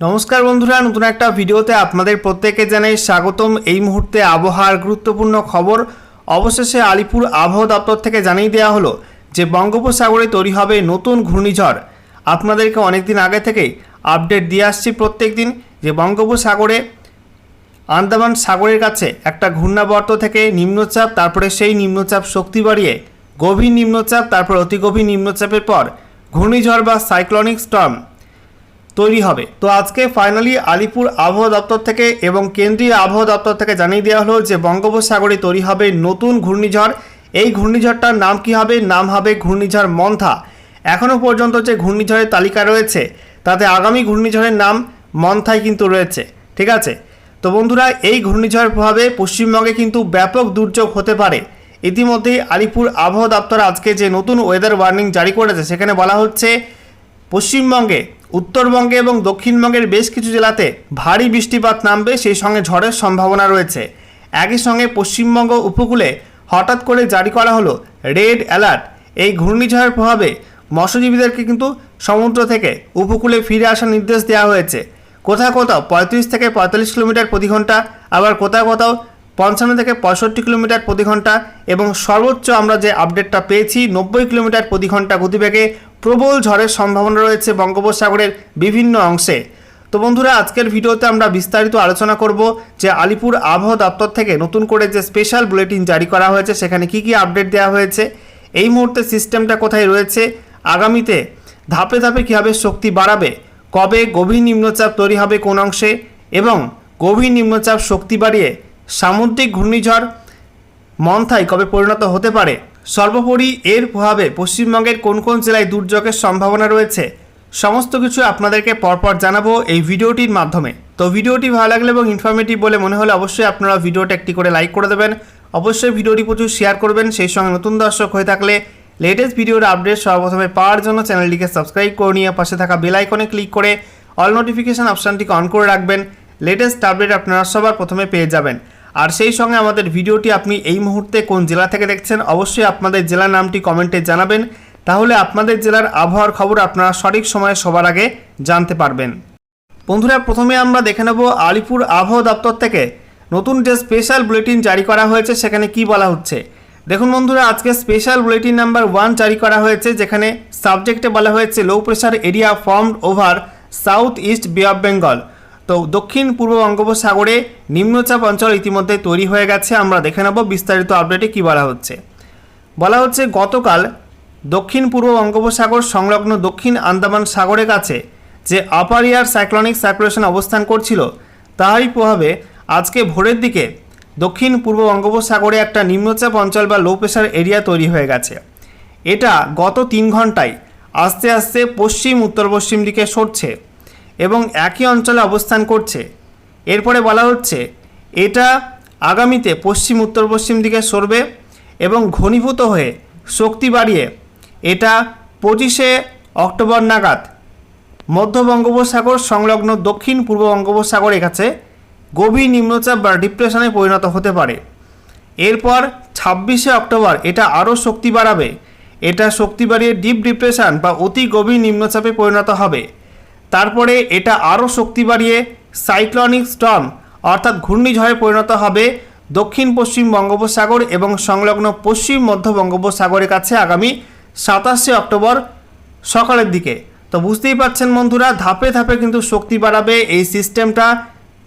নমস্কার বন্ধুরা, নতুন একটা ভিডিওতে আপনাদের প্রত্যেকে জানাই স্বাগতম। এই মুহূর্তে আবহাওয়ার গুরুত্বপূর্ণ খবর অবশেষে আলিপুর আবহাওয়া দপ্তর থেকে জানিয়ে দেওয়া হলো যে বঙ্গোপসাগরে তৈরি হবে নতুন ঘূর্ণিঝড়। আপনাদেরকে অনেকদিন আগে থেকেই আপডেট দিয়ে আসছি প্রত্যেক দিন যে বঙ্গোপসাগরে আন্দামান সাগরের কাছে একটা ঘূর্ণাবর্ত থেকে নিম্নচাপ, তারপরে সেই নিম্নচাপ শক্তি বাড়িয়ে গভীর নিম্নচাপ, তারপর অতি গভীর নিম্নচাপের পর ঘূর্ণিঝড় বা সাইক্লনিক স্টর্ম তৈরি হবে। তো আজকে ফাইনালি আলিপুর আবহাওয়া দপ্তর থেকে এবং কেন্দ্রীয় আবহাওয়া দপ্তর থেকে জানিয়ে দেওয়া হলো যে বঙ্গোপসাগরে তৈরি হবে নতুন ঘূর্ণিঝড়। এই ঘূর্ণিঝড়টার নাম কি হবে? নাম হবে ঘূর্ণিঝড় মন্থা। এখনও পর্যন্ত যে ঘূর্ণিঝড়ের তালিকা রয়েছে, তাতে আগামী ঘূর্ণিঝড়ের নাম মন্থাই কিন্তু রয়েছে। ঠিক আছে? তো বন্ধুরা, এই ঘূর্ণিঝড়ের প্রভাবে পশ্চিমবঙ্গে কিন্তু ব্যাপক দুর্যোগ হতে পারে। ইতিমধ্যেই আলিপুর আবহাওয়া দপ্তর আজকে যে নতুন ওয়েদার ওয়ার্নিং জারি করেছে, সেখানে বলা হচ্ছে পশ্চিমবঙ্গে, উত্তরবঙ্গে এবং দক্ষিণবঙ্গের বেশ কিছু জেলাতে ভারী বৃষ্টিপাত নামবে সেই সঙ্গে ঝড়ের সম্ভাবনা রয়েছে। একই সঙ্গে পশ্চিমবঙ্গ উপকূলে হঠাৎ করে জারি করা হলো রেড অ্যালার্ট। এই ঘূর্ণিঝড়ের প্রভাবে মৎস্যজীবীদেরকে কিন্তু সমুদ্র থেকে উপকূলে ফিরে আসার নির্দেশ দেওয়া হয়েছে। কোথাও কোথাও পঁয়ত্রিশ থেকে পঁয়তাল্লিশ কিলোমিটার প্রতি ঘণ্টা, আবার কোথাও কোথাও পঞ্চান্ন থেকে পঁয়ষট্টি কিলোমিটার প্রতি ঘণ্টা এবং সর্বোচ্চ আমরা যে আপডেটটা পেয়েছি, নব্বই কিলোমিটার প্রতি ঘণ্টা গতিবেগে প্রবল ঝড়ের সম্ভাবনা রয়েছে বঙ্গোপসাগরের বিভিন্ন অংশে। তো বন্ধুরা, আজকের ভিডিওতে আমরা বিস্তারিত আলোচনা করব যে আলিপুর আবহাওয়া দপ্তর থেকে নতুন করে যে স্পেশাল বুলেটিন জারি করা হয়েছে, সেখানে কি কি আপডেট দেওয়া হয়েছে, এই মুহূর্তে সিস্টেমটা কোথায় রয়েছে, আগামীতে ধাপে ধাপে কীভাবে শক্তি বাড়াবে, কবে গভীর নিম্নচাপ তৈরি হবে কোন অংশে এবং গভীর নিম্নচাপ শক্তি বাড়িয়ে সামুদ্রিক ঘূর্ণিঝড় মন্থায় কবে পরিণত হতে পারে সর্বোপরি এর প্রভাবে পশ্চিমবঙ্গের কোন কোন জেলায় দুর্যোগের সম্ভাবনা রয়েছে, সমস্ত কিছু আপনাদেরকে পরপর জানাব এই ভিডিওটির মাধ্যমে। তো ভিডিওটি ভালো লাগলে এবং ইনফরমেটিভ বলে মনে হলে অবশ্যই আপনারা ভিডিওটা একটি করে লাইক করে দেবেন। অবশ্যই ভিডিওটি প্রচুর শেয়ার করবেন, সেই সঙ্গে নতুন দর্শক হয়ে থাকলে লেটেস্ট ভিডিওর আপডেট সর্বপ্রথমে পাওয়ার জন্য চ্যানেলটিকে সাবস্ক্রাইব করে নিয়ে পাশে থাকা বেল আইকনে ক্লিক করে অল নোটিফিকেশান অপশানটিকে অন করে রাখবেন। লেটেস্ট আপডেট আপনারা সবার প্রথমে পেয়ে যাবেন। আর সেই সঙ্গে আমাদের ভিডিওটি আপনি এই মুহূর্তে কোন জেলা থেকে দেখছেন, অবশ্যই আপনাদের জেলার নামটি কমেন্টে জানাবেন। তাহলে আপনাদের জেলার আবহাওয়ার খবর আপনারা সঠিক সময়ে সবার আগে জানতে পারবেন। বন্ধুরা, প্রথমে আমরা দেখে নেব আলিপুর আবহাওয়া দপ্তর থেকে নতুন যে স্পেশাল বুলেটিন জারি করা হয়েছে, সেখানে কি বলা হচ্ছে? দেখুন বন্ধুরা, আজকে স্পেশাল বুলেটিন নাম্বার ওয়ান জারি করা হয়েছে, যেখানে সাবজেক্টে বলা হয়েছে low pressure area formed over south east bay of Bengal তো দক্ষিণ পূর্ব বঙ্গোপসাগরে নিম্নচাপ অঞ্চল ইতিমধ্যে তৈরি হয়ে গেছে। আমরা দেখে নেব বিস্তারিত আপডেটে কী বলা হচ্ছে। বলা হচ্ছে, গতকাল দক্ষিণ পূর্ব বঙ্গোপসাগর সংলগ্ন দক্ষিণ আন্দামান সাগরের কাছে যে আপার ইয়ার সাইক্লনিক সার্কুলেশন অবস্থান করছিল, তারই প্রভাবে আজকে ভোরের দিকে দক্ষিণ পূর্ব বঙ্গোপসাগরে একটা নিম্নচাপ অঞ্চল বা লো প্রেশার এরিয়া তৈরি হয়ে গেছে। এটা গত তিন ঘন্টায় আস্তে আস্তে পশ্চিম উত্তর পশ্চিম দিকে সরছে। এবং একই অঞ্চলে অবস্থান করছে। এরপরে বলা হচ্ছে, এটা আগামীতে পশ্চিম, উত্তর পশ্চিম দিকে সরবে এবং ঘনীভূত হয়ে শক্তি বাড়িয়ে এটা পঁচিশে অক্টোবর নাগাদ মধ্য বঙ্গোপসাগর সংলগ্ন দক্ষিণ পূর্ব বঙ্গোপসাগরের কাছে গভীর নিম্নচাপ বা ডিপ্রেশনে পরিণত হতে পারে। এরপর ছাব্বিশে অক্টোবর এটা আরও শক্তি বাড়াবে। এটা শক্তি বাড়িয়ে ডিপ ডিপ্রেশন বা অতি গভীর নিম্নচাপে পরিণত হবে। তারপরে এটা আরও শক্তি বাড়িয়ে সাইক্লনিক স্টর্ম, অর্থাৎ ঘূর্ণিঝড়ে পরিণত হবে দক্ষিণ পশ্চিম বঙ্গোপসাগর এবং সংলগ্ন পশ্চিম মধ্য বঙ্গোপসাগরের কাছে আগামী সাতাশে অক্টোবর সকালের দিকে। তো বুঝতেই পারছেন বন্ধুরা, ধাপে ধাপে কিন্তু শক্তি বাড়াবে এই সিস্টেমটা।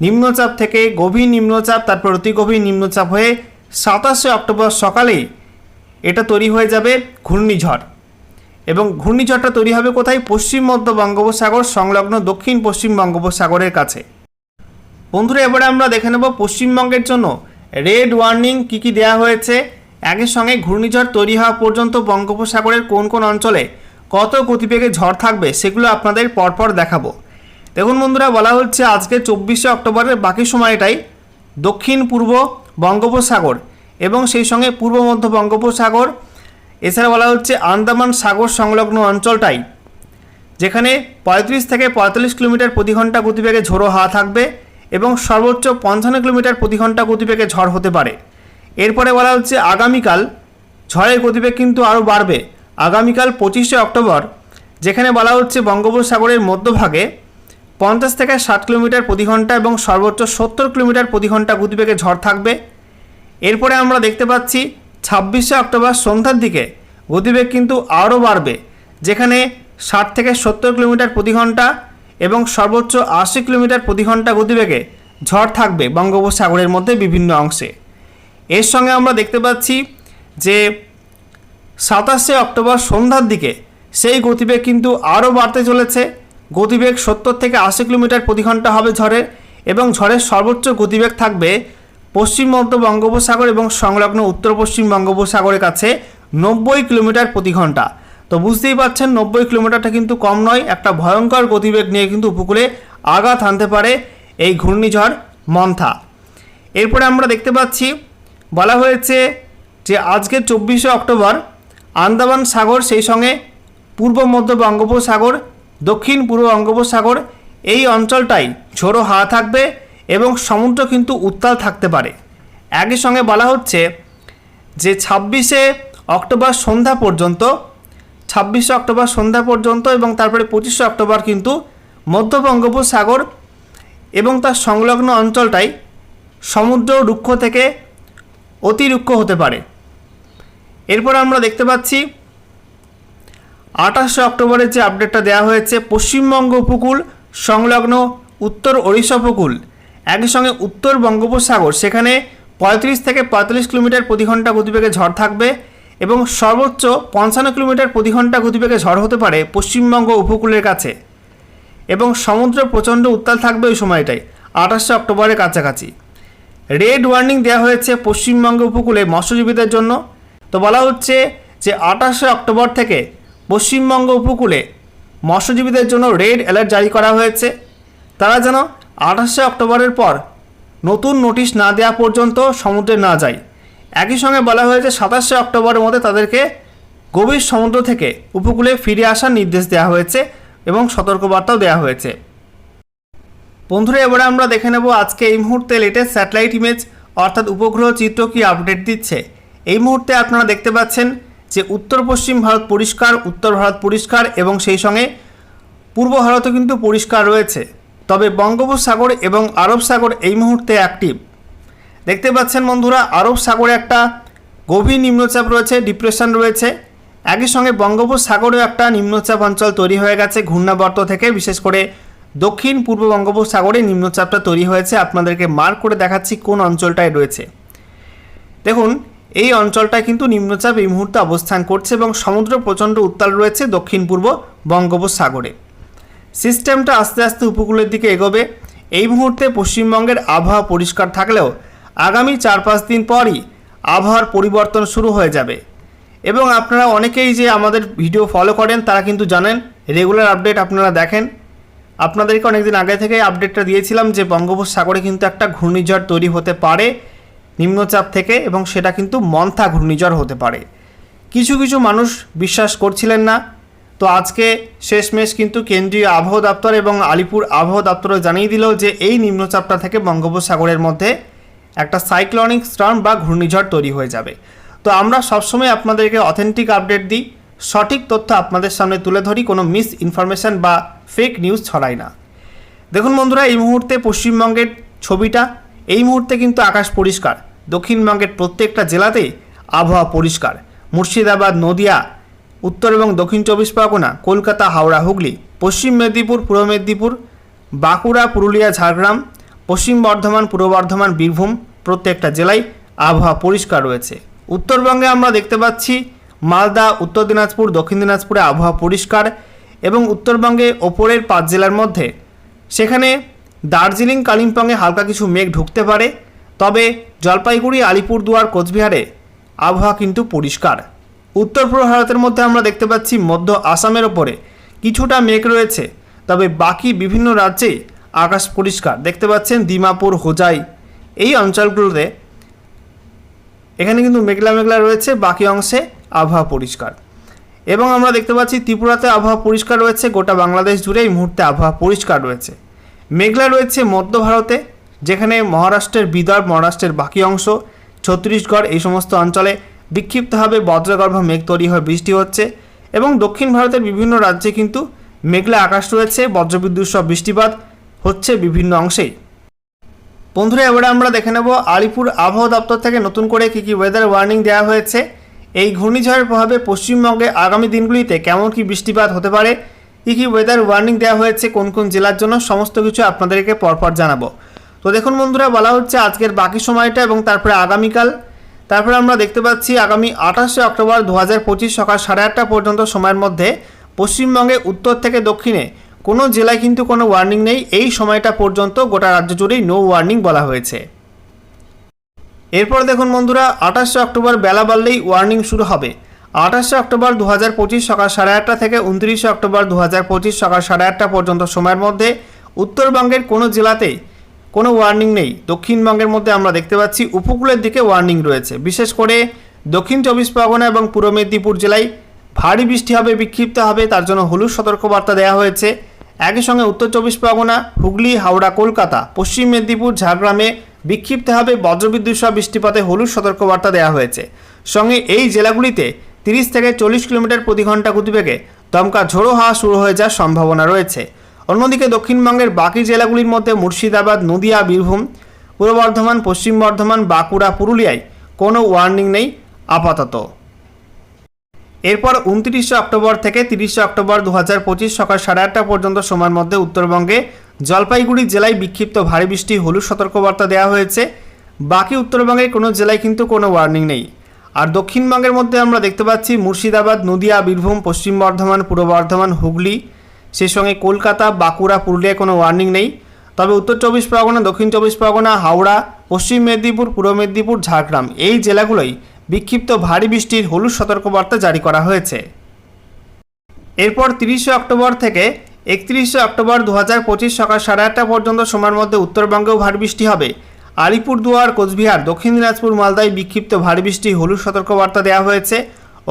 নিম্নচাপ থেকে গভীর নিম্নচাপ, তারপর অতি গভীর নিম্নচাপ হয়ে সাতাশে অক্টোবর সকালেই এটা তৈরি হয়ে যাবে ঘূর্ণিঝড়। এবং ঘূর্ণিঝড়টা তৈরি হবে কোথায়? পশ্চিম মধ্য বঙ্গোপসাগর সংলগ্ন দক্ষিণ পশ্চিম বঙ্গোপসাগরের কাছে। বন্ধুরা, এবারে আমরা দেখে নেব পশ্চিমবঙ্গের জন্য রেড ওয়ার্নিং কী কী দেওয়া হয়েছে? একই সঙ্গে ঘূর্ণিঝড় তৈরি হওয়া পর্যন্ত বঙ্গোপসাগরের কোন কোন অঞ্চলে কত গতিবেগে ঝড় থাকবে সেগুলো আপনাদের পরপর দেখাবো। দেখুন বন্ধুরা, বলা হচ্ছে আজকে চব্বিশে অক্টোবরের বাকি সময়টাই দক্ষিণ পূর্ব বঙ্গোপসাগর এবং সেই সঙ্গে পূর্ব মধ্য বঙ্গোপসাগর এছাড়া বলা হচ্ছে আন্দামান সাগর সংলগ্ন অঞ্চলটাই, যেখানে পঁয়ত্রিশ থেকে পঁয়তাল্লিশ কিলোমিটার প্রতি ঘণ্টা গতিবেগে ঝোড়ো হাওয়া থাকবে এবং সর্বোচ্চ পঞ্চান্ন কিলোমিটার প্রতি ঘণ্টা গতিবেগে ঝড় হতে পারে। এরপরে বলা হচ্ছে আগামীকাল ঝড়ের গতিবেগ কিন্তু আরও বাড়বে। আগামীকাল পঁচিশে অক্টোবর, যেখানে বলা হচ্ছে বঙ্গোপসাগরের মধ্যভাগে পঞ্চাশ থেকে ষাট কিলোমিটার প্রতি ঘণ্টা এবং সর্বোচ্চ সত্তর কিলোমিটার প্রতি ঘণ্টা গতিবেগে ঝড় থাকবে। এরপরে আমরা দেখতে পাচ্ছি ছাব্বিশে অক্টোবর সন্ধ্যার দিকে গতিবেগ কিন্তু আরও বাড়বে, যেখানে ষাট থেকে সত্তর কিলোমিটার প্রতি ঘণ্টা এবং সর্বোচ্চ আশি কিলোমিটার প্রতি ঘণ্টা গতিবেগে ঝড় থাকবে বঙ্গোপসাগরের মধ্যে বিভিন্ন অংশে। এর সঙ্গে আমরা দেখতে পাচ্ছি যে সাতাশে অক্টোবর সন্ধ্যার দিকে সেই গতিবেগ কিন্তু আরও বাড়তে চলেছে। গতিবেগ সত্তর থেকে আশি কিলোমিটার প্রতি ঘণ্টা হবে ঝড়ের এবং ঝড়ের সর্বোচ্চ গতিবেগ থাকবে পশ্চিম মধ্য বঙ্গোপসাগর এবং সংলগ্ন উত্তর পশ্চিম বঙ্গোপসাগরের কাছে নব্বই কিলোমিটার প্রতি ঘণ্টা। তো বুঝতেই পারছেন, নব্বই কিলোমিটারটা কিন্তু কম নয়, একটা ভয়ঙ্কর গতিবেগ নিয়ে কিন্তু উপকূলে আঘাত আনতে পারে এই ঘূর্ণিঝড় মন্থা। এরপরে আমরা দেখতে পাচ্ছি, বলা হয়েছে যে আজকে চব্বিশে অক্টোবর আন্দামান সাগর, সেই সঙ্গে পূর্ব মধ্য বঙ্গোপসাগর, দক্ষিণ পূর্ব বঙ্গোপসাগর, এই অঞ্চলটাই ঝোড়ো হাওয়া থাকবে। এবং সমুদ্র কিন্তু উত্তাল থাকতে পারে। একই সঙ্গে বলা হচ্ছে যে ছাব্বিশে অক্টোবর সন্ধ্যা পর্যন্ত, ছাব্বিশে অক্টোবর সন্ধ্যা পর্যন্ত এবং তারপরে পঁচিশে অক্টোবর কিন্তু মধ্য বঙ্গোপসাগর এবং তার সংলগ্ন অঞ্চলটাই সমুদ্র রুক্ষ থেকে অতি রুক্ষ হতে পারে। এরপর আমরা দেখতে পাচ্ছি, আঠাশে অক্টোবরের যে আপডেটটা দেওয়া হয়েছে, পশ্চিমবঙ্গ উপকূল, সংলগ্ন উত্তর ওড়িশা উপকূল। একই সঙ্গে উত্তর বঙ্গোপসাগর, সেখানে পঁয়ত্রিশ থেকে পঁয়তাল্লিশ কিলোমিটার প্রতি ঘণ্টা গতিবেগে ঝড় থাকবে এবং সর্বোচ্চ পঞ্চান্ন কিলোমিটার প্রতি ঘণ্টা গতিবেগে ঝড় হতে পারে পশ্চিমবঙ্গ উপকূলের কাছে। এবং সমুদ্র প্রচণ্ড উত্তাল থাকবে ওই সময়টাই, আঠাশে অক্টোবরের কাছাকাছি। রেড ওয়ার্নিং দেওয়া হয়েছে পশ্চিমবঙ্গ উপকূলে মৎস্যজীবীদের জন্য। তো বলা হচ্ছে যে আঠাশে অক্টোবর থেকে পশ্চিমবঙ্গ উপকূলে মৎস্যজীবীদের জন্য রেড অ্যালার্ট জারি করা হয়েছে। তারা যেন আঠাশে অক্টোবরের পর নতুন নোটিশ না দেওয়া পর্যন্ত সমুদ্রে না যায়। একই সঙ্গে বলা হয়েছে, সাতাশে অক্টোবরের মধ্যে তাদেরকে গভীর সমুদ্র থেকে উপকূলে ফিরে আসার নির্দেশ দেওয়া হয়েছে এবং সতর্কবার্তাও দেওয়া হয়েছে। বন্ধুরা, এবারে আমরা দেখে নেব আজকে এই মুহূর্তে লেটেস্ট স্যাটেলাইট ইমেজ অর্থাৎ উপগ্রহ চিত্র কি আপডেট দিচ্ছে। এই মুহূর্তে আপনারা দেখতে পাচ্ছেন যে উত্তর পশ্চিম ভারত পরিষ্কার, উত্তর ভারত পরিষ্কার এবং সেই সঙ্গে পূর্ব ভারতও কিন্তু পরিষ্কার রয়েছে। তবে বঙ্গোপসাগর এবং আরব সাগর এই মুহূর্তে অ্যাক্টিভ দেখতে পাচ্ছেন বন্ধুরা, আরব সাগরে একটা গভীর নিম্নচাপ রয়েছে ডিপ্রেশন রয়েছে। একই সঙ্গে বঙ্গোপসাগরেও একটা নিম্নচাপ অঞ্চল তৈরি হয়ে গেছে, ঘূর্ণাবর্ত থেকে। বিশেষ করে দক্ষিণ পূর্ব বঙ্গোপসাগরে নিম্নচাপটা তৈরি হয়েছে। আপনাদেরকে মার্ক করে দেখাচ্ছি কোন অঞ্চলটায় রয়েছে। দেখুন, এই অঞ্চলটায় কিন্তু নিম্নচাপ এই মুহূর্তে অবস্থান করছে এবং সমুদ্র প্রচণ্ড উত্তাল রয়েছে দক্ষিণ পূর্ব বঙ্গোপসাগরে। সিস্টেমটা আস্তে আস্তে উপকূলের দিকে এগোবে। এই মুহূর্তে পশ্চিমবঙ্গের আবহাওয়া পরিষ্কার থাকলেও আগামী চার পাঁচ দিন পরই আবহাওয়ার পরিবর্তন শুরু হয়ে যাবে। এবং আপনারা অনেকেই যে আমাদের ভিডিও ফলো করেন, তারা কিন্তু জানেন, রেগুলার আপডেট আপনারা দেখেন। আপনাদেরকে অনেকদিন আগে থেকে আপডেটটা দিয়েছিলাম যে বঙ্গোপসাগরে কিন্তু একটা ঘূর্ণিঝড় তৈরি হতে পারে নিম্নচাপ থেকে, এবং সেটা কিন্তু মন্থা ঘূর্ণিঝড় হতে পারে। কিছু কিছু মানুষ বিশ্বাস করছিলেন না তো আজকে শেষমেশ কিন্তু কেন্দ্রীয় আবহাওয়া দপ্তর এবং আলিপুর আবহাওয়া দপ্তরও জানিয়ে দিল যে এই নিম্নচাপটা থেকে বঙ্গোপসাগরের মধ্যে একটা সাইক্লনিক স্টর্ম বা ঘূর্ণিঝড় তৈরি হয়ে যাবে। তো আমরা সবসময় আপনাদেরকে অথেন্টিক আপডেট দিই, সঠিক তথ্য আপনাদের সামনে তুলে ধরি, কোনো মিস ইনফরমেশন বা ফেক নিউজ ছড়াই না। দেখুন বন্ধুরা, এই মুহূর্তে পশ্চিমবঙ্গের ছবিটা, এই মুহূর্তে কিন্তু আকাশ পরিষ্কার। দক্ষিণবঙ্গের প্রত্যেকটা জেলাতেই আবহাওয়া পরিষ্কার। মুর্শিদাবাদ, নদিয়া উত্তর এবং দক্ষিণ চব্বিশ পরগনা, কলকাতা, হাওড়া, হুগলি, পশ্চিম মেদিনীপুর, পূর্ব মেদিনীপুর, বাঁকুড়া, পুরুলিয়া, ঝাড়গ্রাম, পশ্চিম বর্ধমান, পূর্ব বর্ধমান, বীরভূম প্রত্যেকটা জেলায় আবহাওয়া পরিষ্কার রয়েছে। উত্তরবঙ্গে আমরা দেখতে পাচ্ছি মালদা, উত্তর দিনাজপুর, দক্ষিণ দিনাজপুরে আবহাওয়া পরিষ্কার এবং উত্তরবঙ্গে ওপরের পাঁচ জেলার মধ্যে। সেখানে দার্জিলিং, কালিম্পংয়ে হালকা কিছু মেঘ ঢুকতে পারে, তবে জলপাইগুড়ি, আলিপুরদুয়ার, কোচবিহারে আবহাওয়া কিন্তু পরিষ্কার। উত্তর পূর্ব ভারতের মধ্যে আমরা দেখতে পাচ্ছি মধ্য আসামের ওপরে কিছুটা মেঘ রয়েছে, তবে বাকি বিভিন্ন রাজ্যে আকাশ পরিষ্কার। দেখতে পাচ্ছেন দিমাপুর হোজাই এই অঞ্চলগুলোতে এখানে কিন্তু মেঘলা মেঘলা রয়েছে, বাকি অংশে আবহাওয়া পরিষ্কার। এবং আমরা দেখতে পাচ্ছি ত্রিপুরাতে আবহাওয়া পরিষ্কার রয়েছে, গোটা বাংলাদেশ জুড়ে এই মুহূর্তে আবহাওয়া পরিষ্কার রয়েছে। মেঘলা রয়েছে মধ্য ভারতে, যেখানে মহারাষ্ট্রের বিদর্ভ, মহারাষ্ট্রের বাকি অংশ, ছত্তিশগড় এই সমস্ত অঞ্চলে বিক্ষিপ্তভাবে বজ্রগর্ভ মেঘ তৈরি হয়ে বৃষ্টি হচ্ছে এবং দক্ষিণ ভারতের বিভিন্ন রাজ্যে কিন্তু মেঘলা আকাশ রয়েছে, বজ্রবিদ্যুৎ সহ বৃষ্টিপাত হচ্ছে বিভিন্ন অংশেই বন্ধুরা, এবারে আমরা দেখে নেব আলিপুর আবহাওয়া দপ্তর থেকে নতুন করে কী কী ওয়েদার ওয়ার্নিং দেওয়া হয়েছে। এই ঘূর্ণিঝড়ের প্রভাবে পশ্চিমবঙ্গে আগামী দিনগুলিতে কেমন কী বৃষ্টিপাত হতে পারে, কী কী ওয়েদার ওয়ার্নিং দেওয়া হয়েছে, কোন কোন জেলার জন্য, সমস্ত কিছু আপনাদেরকে পরপর জানাব। তো দেখুন বন্ধুরা, বলা হচ্ছে আজকের বাকি সময়টা এবং তারপরে আগামীকাল তারপরে আমরা দেখতে পাচ্ছি আগামী আঠাশে অক্টোবর দু হাজার পঁচিশ সকাল সাড়ে আটটা পর্যন্ত সময়ের মধ্যে পশ্চিমবঙ্গে উত্তর থেকে দক্ষিণে কোনো জেলায় কিন্তু কোনো ওয়ার্নিং নেই। এই সময়টা পর্যন্ত গোটা রাজ্য জুড়েই নো ওয়ার্নিং বলা হয়েছে। এরপর দেখুন বন্ধুরা, আঠাশে অক্টোবর বেলা বাড়লেই ওয়ার্নিং শুরু হবে। আঠাশে অক্টোবর দু হাজার পঁচিশ সকাল সাড়ে আটটা থেকে উনত্রিশে অক্টোবর দু হাজার পঁচিশ সকাল সাড়ে আটটা পর্যন্ত সময়ের মধ্যে উত্তরবঙ্গের কোনো জেলাতেই কোনো ওয়ার্নিং নেই। দক্ষিণবঙ্গের মধ্যে আমরা দেখতে পাচ্ছি উপকূলের দিকে ওয়ার্নিং রয়েছে। বিশেষ করে দক্ষিণ চব্বিশ পরগনা এবং পূর্ব মেদিনীপুর জেলায় ভারী বৃষ্টি হবে, বিক্ষিপ্ত হবে, তার জন্য হলুদ সতর্কবার্তা দেওয়া হয়েছে। একই সঙ্গে উত্তর চব্বিশ পরগনা, হুগলি, হাওড়া, কলকাতা, পশ্চিম মেদিনীপুর, ঝাড়গ্রামে বিক্ষিপ্ত হবে বজ্রবিদ্যুৎ সহ বৃষ্টিপাতে হলুদ সতর্কবার্তা দেওয়া হয়েছে। সঙ্গে এই জেলাগুলিতে তিরিশ থেকে চল্লিশ কিলোমিটার প্রতি ঘণ্টা গতিবেগে দমকা ঝোড়ো হাওয়া শুরু হয়ে যাওয়ার সম্ভাবনা রয়েছে। অন্যদিকে দক্ষিণবঙ্গের বাকি জেলাগুলির মধ্যে মুর্শিদাবাদ, নদিয়া, বীরভূম, পূর্ব বর্ধমান, পশ্চিম বর্ধমান, বাঁকুড়া, পুরুলিয়ায় কোনো ওয়ার্নিং নেই আপাতত। এরপর উনত্রিশে অক্টোবর থেকে তিরিশে অক্টোবর দু হাজার পঁচিশ সকাল সাড়ে আটটা পর্যন্ত সময়ের মধ্যে উত্তরবঙ্গে জলপাইগুড়ি জেলায় বিক্ষিপ্ত ভারী বৃষ্টি, হলুদ সতর্কবার্তা দেওয়া হয়েছে। বাকি উত্তরবঙ্গের কোনো জেলায় কিন্তু কোনো ওয়ার্নিং নেই। আর দক্ষিণবঙ্গের মধ্যে আমরা দেখতে পাচ্ছি মুর্শিদাবাদ, নদিয়া, বীরভূম, পশ্চিম বর্ধমান, পূর্ব বর্ধমান, হুগলি সেই সঙ্গে কলকাতা, বাঁকুড়া, পুরুলিয়ায় কোনো ওয়ার্নিং নেই। তবে উত্তর চব্বিশ পরগনা, দক্ষিণ চব্বিশ পরগনা, হাওড়া, পশ্চিম মেদিনীপুর, পূর্ব মেদিনীপুর, ঝাড়গ্রাম এই জেলাগুলোই বিক্ষিপ্ত ভারী বৃষ্টির হলুদ সতর্কবার্তা জারি করা হয়েছে। এরপর তিরিশে অক্টোবর থেকে একত্রিশে অক্টোবর দু হাজার পঁচিশ সকাল সাড়ে আটটা পর্যন্ত সময়ের মধ্যে উত্তরবঙ্গেও ভারী বৃষ্টি হবে। আলিপুরদুয়ার, কোচবিহার, দক্ষিণ দিনাজপুর, মালদায় বিক্ষিপ্ত ভারী বৃষ্টি, হলুদ সতর্কবার্তা দেওয়া হয়েছে।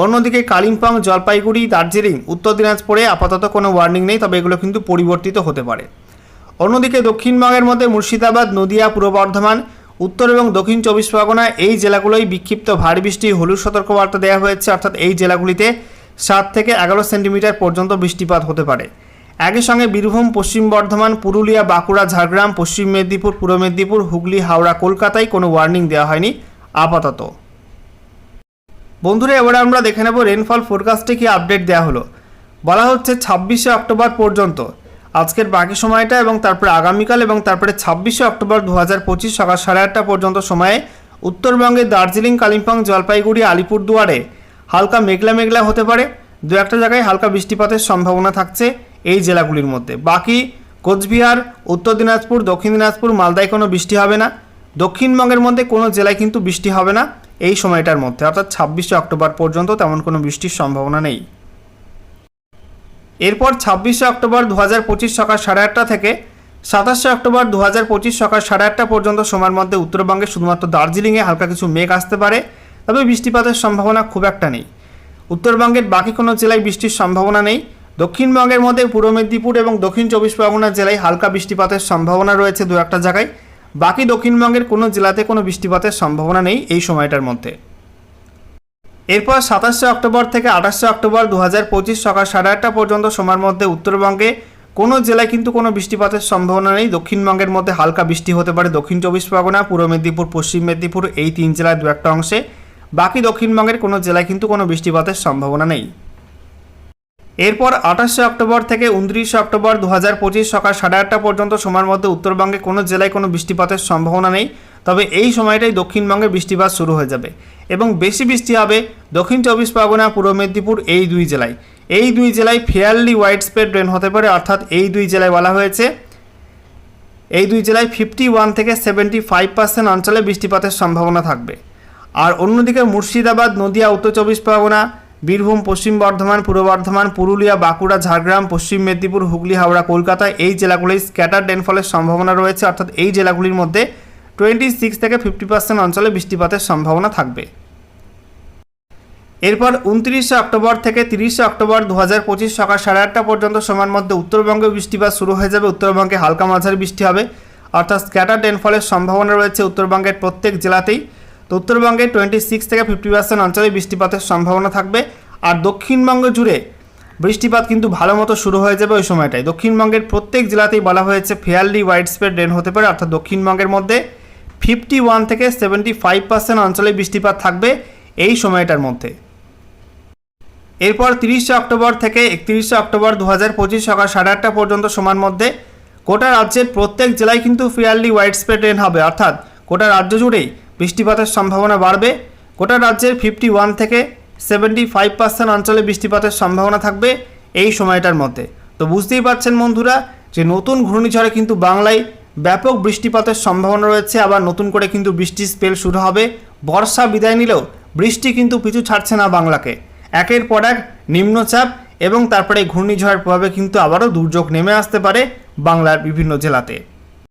অন্যদিকে কালিম্পং, জলপাইগুড়ি, দার্জিলিং, উত্তর দিনাজপুরে আপাতত কোনো ওয়ার্নিং নেই, তবে এগুলো কিন্তু পরিবর্তিত হতে পারে। অন্যদিকে দক্ষিণবঙ্গের মধ্যে মুর্শিদাবাদ, নদিয়া, পূর্ব বর্ধমান, উত্তর এবং দক্ষিণ চব্বিশ পরগনা এই জেলাগুলোই বিক্ষিপ্ত ভারী বৃষ্টি, হলুদ সতর্কবার্তা দেওয়া হয়েছে, অর্থাৎ এই জেলাগুলিতে সাত থেকে এগারো সেন্টিমিটার পর্যন্ত বৃষ্টিপাত হতে পারে। একই সঙ্গে বীরভূম, পশ্চিম বর্ধমান, পুরুলিয়া, বাঁকুড়া, ঝাড়গ্রাম, পশ্চিম মেদিনীপুর, পূর্ব মেদিনীপুর, হুগলি, হাওড়া, কলকাতায় কোনো ওয়ার্নিং দেওয়া হয়নি আপাতত। বন্ধুরা, এবারে আমরা দেখে নেব রেনফল ফোরকাস্টে কি আপডেট দেওয়া হলো। বলা হচ্ছে ছাব্বিশে অক্টোবর পর্যন্ত। আজকের বাকি সময়টা এবং তারপরে আগামীকাল এবং তারপরে ছাব্বিশে অক্টোবর দু হাজার পঁচিশ সকাল সাড়ে আটটা পর্যন্ত সময়ে উত্তরবঙ্গে দার্জিলিং, কালিম্পং, জলপাইগুড়ি, আলিপুরদুয়ারে হালকা মেঘলা মেঘলা হতে পারে। দু একটা জায়গায় হালকা বৃষ্টিপাতের সম্ভাবনা থাকছে এই জেলাগুলির মধ্যে। বাকি কোচবিহার, উত্তর দিনাজপুর, দক্ষিণ দিনাজপুর, মালদায় কোনো বৃষ্টি হবে না। দক্ষিণবঙ্গের মধ্যে কোনো জেলায় কিন্তু বৃষ্টি হবে না এই সময়টার মধ্যে, অর্থাৎ ছাব্বিশে অক্টোবর পর্যন্ত তেমন কোনো বৃষ্টির সম্ভাবনা নেই। এরপর ছাব্বিশে অক্টোবর দু হাজার পঁচিশ সকাল সাড়ে আটটা থেকে সাতাশে অক্টোবর দু হাজার পঁচিশ সকাল সাড়ে আটটা পর্যন্ত সময়ের মধ্যে উত্তরবঙ্গে শুধুমাত্র দার্জিলিংয়ে হালকা কিছু মেঘ আসতে পারে, তবে বৃষ্টিপাতের সম্ভাবনা খুব একটা নেই। উত্তরবঙ্গের বাকি কোনো জেলায় বৃষ্টির সম্ভাবনা নেই। দক্ষিণবঙ্গের মধ্যে পূর্ব মেদিনীপুর এবং দক্ষিণ চব্বিশ পরগনা জেলায় হালকা বৃষ্টিপাতের সম্ভাবনা রয়েছে দু একটা জায়গায়। বাকি দক্ষিণবঙ্গের কোনো জেলাতে কোনো বৃষ্টিপাতের সম্ভাবনা নেই এই সময়টার মধ্যে। এরপর সাতাশে অক্টোবর থেকে আঠাশে অক্টোবর দু হাজার পঁচিশ সকাল সাড়ে আটটা পর্যন্ত সময়ের মধ্যে উত্তরবঙ্গে কোনো জেলায় কিন্তু কোনো বৃষ্টিপাতের সম্ভাবনা নেই। দক্ষিণবঙ্গের মধ্যে হালকা বৃষ্টি হতে পারে দক্ষিণ চব্বিশ পরগনা, পূর্ব মেদিনীপুর, পশ্চিম মেদিনীপুর এই তিন জেলায় দু একটা অংশে। বাকি দক্ষিণবঙ্গের কোনো জেলায় কিন্তু কোনো বৃষ্টিপাতের সম্ভাবনা নেই। এরপর আঠাশে অক্টোবর থেকে উনত্রিশে অক্টোবর দু হাজার পঁচিশ সকাল সাড়ে আটটা পর্যন্ত সময়ের মধ্যে উত্তরবঙ্গে কোনো জেলায় কোনো বৃষ্টিপাতের সম্ভাবনা নেই। তবে এই সময়টাই দক্ষিণবঙ্গে বৃষ্টিপাত শুরু হয়ে যাবে এবং বেশি বৃষ্টি হবে দক্ষিণ চব্বিশ পরগনা, পূর্ব মেদিনীপুর এই দুই জেলায়। এই দুই জেলায় ফেয়ারলি ওয়াইড স্প্রেড রেন হতে পারে, অর্থাৎ এই দুই জেলায় বলা হয়েছে। এই দুই জেলায় ফিফটি ওয়ান থেকে সেভেন্টি ফাইভ পার্সেন্ট অঞ্চলে বৃষ্টিপাতের সম্ভাবনা থাকবে। আর অন্যদিকে মুর্শিদাবাদ, নদিয়া, উত্তর চব্বিশ পরগনা বীরভূম, পশ্চিম বর্ধমান, পূর্ব বর্ধমান, পুরুলিয়া, বাঁকুড়া, ঝাড়গ্রাম, পশ্চিম মেদিনীপুর, হুগলি, হাওড়া, কলকাতা এই জেলাগুলোয় স্ক্যাটার ডেনফলের সম্ভাবনা রয়েছে। অর্থাৎ এই জেলাগুলির মধ্যে টোয়েন্টি সিক্স থেকে ফিফটি পার্সেন্ট অঞ্চলে বৃষ্টিপাতের সম্ভাবনা থাকবে। এরপর উনত্রিশে অক্টোবর থেকে তিরিশে অক্টোবর দু হাজার পঁচিশ সকাল সাড়ে আটটা পর্যন্ত সময়ের মধ্যে উত্তরবঙ্গে বৃষ্টিপাত শুরু হয়ে যাবে। উত্তরবঙ্গে হালকা মাঝারি বৃষ্টি হবে। অর্থাৎ স্ক্যাটার ডেনফলের সম্ভাবনা রয়েছে। উত্তরবঙ্গের প্রত্যেক জেলাতেই উত্তরবঙ্গে টোয়েন্টি সিক্স থেকে ফিফটি পার্সেন্ট অঞ্চলে বৃষ্টিপাতের সম্ভাবনা থাকবে। আর দক্ষিণবঙ্গ জুড়ে বৃষ্টিপাত কিন্তু ভালো মতো শুরু হয়ে যাবে ওই সময়টায়। দক্ষিণবঙ্গের প্রত্যেক জেলাতেই বলা হয়েছে ফেয়ারলি ওয়াইড স্প্রেড রেন হতে পারে, অর্থাৎ দক্ষিণবঙ্গের মধ্যে ফিফটি ওয়ান থেকে সেভেন্টি ফাইভ পার্সেন্ট অঞ্চলে বৃষ্টিপাত থাকবে এই সময়টার মধ্যে। এরপর তিরিশে অক্টোবর থেকে একত্রিশে অক্টোবর দু হাজার পঁচিশ সকাল সাড়ে আটটা পর্যন্ত সময়ের মধ্যে গোটা রাজ্যের প্রত্যেক জেলায় কিন্তু ফেয়ারলি ওয়াইড স্প্রেড রেন হবে, অর্থাৎ গোটা রাজ্য জুড়েই বৃষ্টিপাতের সম্ভাবনা বাড়বে। গোটা রাজ্যের ফিফটি ওয়ান থেকে সেভেন্টি ফাইভ পার্সেন্ট অঞ্চলে বৃষ্টিপাতের সম্ভাবনা থাকবে এই সময়টার মধ্যে। তো বুঝতেই পারছেন বন্ধুরা, যে নতুন ঘূর্ণিঝড়ে কিন্তু বাংলায় ব্যাপক বৃষ্টিপাতের সম্ভাবনা রয়েছে, আবার নতুন করে কিন্তু বৃষ্টির স্পেল শুরু হবে। বর্ষা বিদায় নিলেও বৃষ্টি কিন্তু পিছু ছাড়ছে না বাংলাকে। একের পর এক নিম্নচাপ এবং তারপরে ঘূর্ণিঝড়ের প্রভাবে কিন্তু আবারও দুর্যোগ নেমে আসতে পারে বাংলার বিভিন্ন জেলাতে।